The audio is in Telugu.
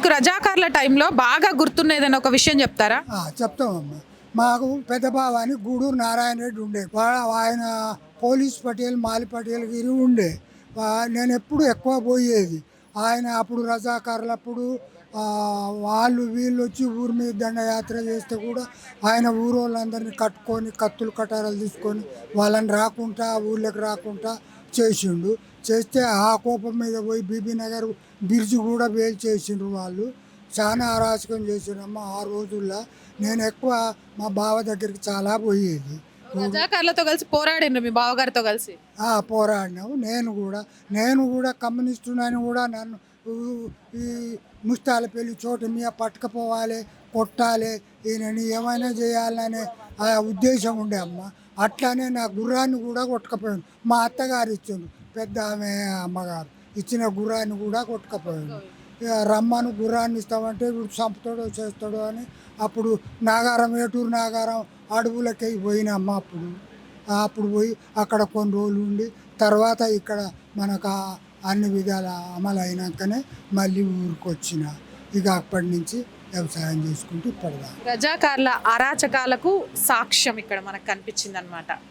మీకు రజాకార్ల టైంలో బాగా గుర్తున్న ఏదైనా ఒక విషయం చెప్తారా? ఆ, చెప్తామమ్మా మాకు పెద్ద బావాని గూడూరు నారాయణ రెడ్డి ఉండే. ఆయన పోలీస్ పటేల్ మాలి పటేల్ గిరి ఉండే. నేను ఎప్పుడు ఎక్కువ పోయేది. ఆయన అప్పుడు రజాకారులప్పుడు వాళ్ళు వీళ్ళు వచ్చి ఊరి మీద దండయాత్ర చేస్తే కూడా ఆయన ఊరు వాళ్ళందరినీ కట్టుకొని కత్తులు కటారాలు తీసుకొని వాళ్ళని రాకుండా ఊళ్ళకి రాకుండా చేసిండు. చేస్తే ఆ కోపం మీద పోయి బీబీ నగర్ బ్రిడ్జ్ కూడా వేలు చేసిండ్రు వాళ్ళు. చాలా అరాచకం చేసినమ్మ ఆ రోజుల్లో. నేను ఎక్కువ మా బావ దగ్గరికి చాలా పోయేది. రజాకార్లతో కలిసి పోరాడిండ్రు మీ బావగారితో కలిసి? పోరాడినావు నేను కూడా నేను కూడా కమ్యూనిస్టునని కూడా నన్ను ఈ ముస్తాల పెళ్ళి చోటు మీద పట్టుకపోవాలి కొట్టాలి ఈయనని ఏమైనా చేయాలనే ఆ ఉద్దేశం ఉండే అమ్మ. అట్లానే నా గుర్రాన్ని కూడా కొట్టుకపోయాను మా అత్తగారు ఇచ్చిండు పెద్ద ఆమె అమ్మగారు ఇచ్చిన గుర్రాన్ని కూడా కొట్టుకపోయాను రమ్మను గుర్రాన్ని ఇస్తామంటే వీడు చంపుతాడో చేస్తాడో అని అప్పుడు నాగారం ఏటూరు నాగారం అడవులకి పోయినమ్మ అప్పుడు. అప్పుడు పోయి అక్కడ కొన్ని రోజులు ఉండి తర్వాత ఇక్కడ మనకు అన్ని విధాల అమలు అయినాకనే మళ్ళీ ఊరికొచ్చిన. ఇక అప్పటి నుంచి వ్యవసాయం చేసుకుంటూ ఇప్పటిదాకా. రజాకార్ల అరాచకాలకు సాక్ష్యం ఇక్కడ మనకు కనిపించింది అనమాట